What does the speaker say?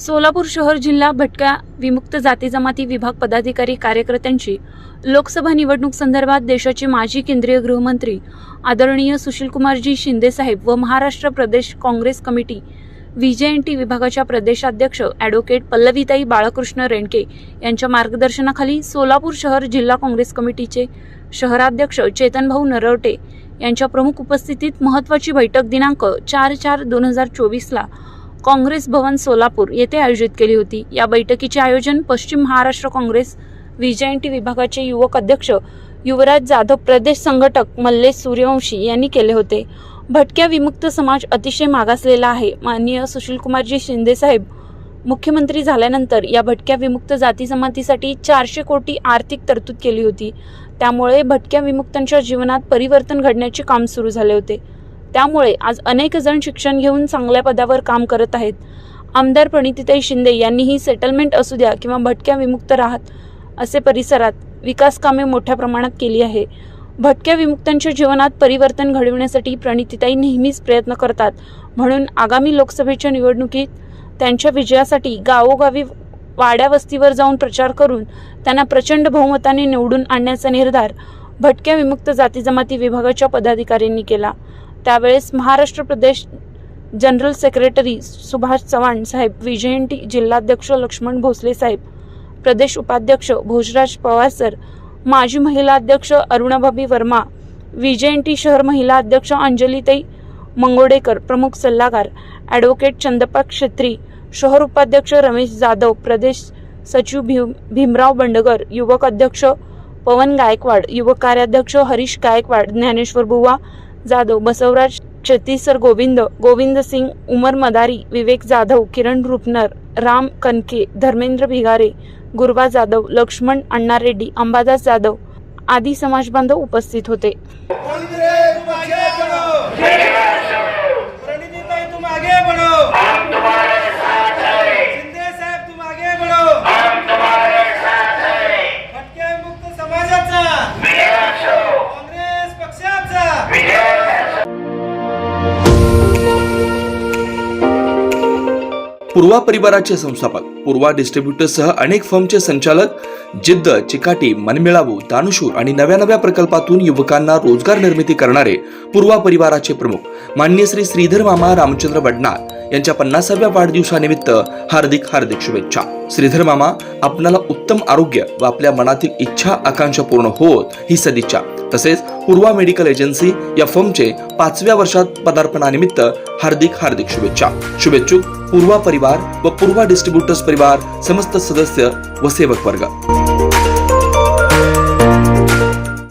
सोलापूर शहर जिल्हा भटक्या विमुक्त जाती जमाती विभाग पदाधिकारी कार्यकर्त्यांची लोकसभा निवडणूक संदर्भात देशाचे माजी केंद्रीय गृहमंत्री आदरणीय सुशीलकुमारजी शिंदेसाहेब व महाराष्ट्र प्रदेश काँग्रेस कमिटी व्हीजेएनटी विभागाच्या प्रदेशाध्यक्ष ॲडव्होकेट पल्लवीताई बाळकृष्ण रेणके यांच्या मार्गदर्शनाखाली सोलापूर शहर जिल्हा काँग्रेस कमिटीचे शहराध्यक्ष चेतनभाऊ नरवटे यांच्या प्रमुख उपस्थितीत महत्त्वाची बैठक दिनांक चार चार दोन हजार चोवीसला काँग्रेस भवन सोलापूर येथे आयोजित केली होती. या बैठकीचे आयोजन पश्चिम महाराष्ट्र काँग्रेस व्हीजेएनटी विभागाचे युवक अध्यक्ष युवराज जाधव प्रदेश संघटक मल्लेश सूर्यवंशी यांनी केले होते. भटक्या विमुक्त समाज अतिशय मागासलेला आहे. माननीय सुशीलकुमारजी शिंदेसाहेब मुख्यमंत्री झाल्यानंतर या भटक्या विमुक्त जाती जमातीसाठी चारशे कोटी आर्थिक तरतूद केली होती. त्यामुळे भटक्या विमुक्तांच्या जीवनात परिवर्तन घडण्याचे काम सुरू झाले होते. त्यामुळे आज अनेक जण शिक्षण घेऊन चांगल्या पदावर काम करत आहेत. आमदार प्रणितीताई शिंदे यांनीही सेटलमेंट असू द्या किंवा भटक्या विमुक्त राहत असे परिसरात विकास कामे मोठ्या प्रमाणात केली आहे. भटक्या विमुक्तांच्या जीवनात परिवर्तन घडविण्यासाठी प्रणितीताई नेहमीच प्रयत्न करतात. म्हणून आगामी लोकसभेच्या निवडणुकीत त्यांच्या विजयासाठी गावोगावी वाड्या वस्तीवर जाऊन प्रचार करून त्यांना प्रचंड बहुमताने निवडून आणण्याचा निर्धार भटक्या विमुक्त जाती जमाती विभागाच्या पदाधिकाऱ्यांनी केला. त्यावेळेस महाराष्ट्र प्रदेश जनरल सेक्रेटरी सुभाष चव्हाण साहेब विजयंती जिल्हाध्यक्ष लक्ष्मण भोसले साहेब प्रदेश उपाध्यक्ष भोजराज पवार सर माजी महिला अध्यक्ष अरुणाभाबी वर्मा विजयंती शहर महिला अध्यक्ष अंजलीताई मंगोडेकर प्रमुख सल्लागार ॲडव्होकेट चंदप्पा क्षेत्री शहर उपाध्यक्ष रमेश जाधव प्रदेश सचिव भीम भीमराव बंडगर युवक अध्यक्ष पवन गायकवाड युवक कार्याध्यक्ष हरीश गायकवाड ज्ञानेश्वर बुवा जाधव बसवराज छत्तीसर गोविंद गोविंद सिंग उमर मदारी विवेक जाधव किरण रुपनर राम कनके धर्मेंद्र भिगारे गुरवा जाधव लक्ष्मण अण्णा रेड्डी अंबादास जाधव आदी समाज बांधव उपस्थित होते. कांग्रेस पूर्वा परिवाराचे संस्थापक पूर्वा डिस्ट्रीब्युटरसह अनेक फर्मचे संचालक जिद्द चिकाटी मनमिळावू दानशूर आणि नव्या नव्या प्रकल्पातून युवकांना रोजगार निर्मिती करणारे पूर्वा परिवाराचे प्रमुख मान्य श्री श्रीधर मामा रामचंद्र वडनार यांच्या पन्नासाव्या वाढदिवसानिमित्त हार्दिक हार्दिक शुभेच्छा. श्रीधर मामा आपणाला उत्तम आरोग्य व आपल्या मनातील इच्छा आकांक्षा पूर्ण होत ही सदिच्छा. तसेच पूर्वा मेडिकल एजन्सी या फर्मचे पाचव्या वर्षात पदार्पणानिमित्त हार्दिक हार्दिक शुभेच्छा. शुभेच्छुक पूर्वा परिवार व पूर्वा डिस्ट्रीब्युटर्स परिवार समस्त सदस्य व सेवक वर्ग.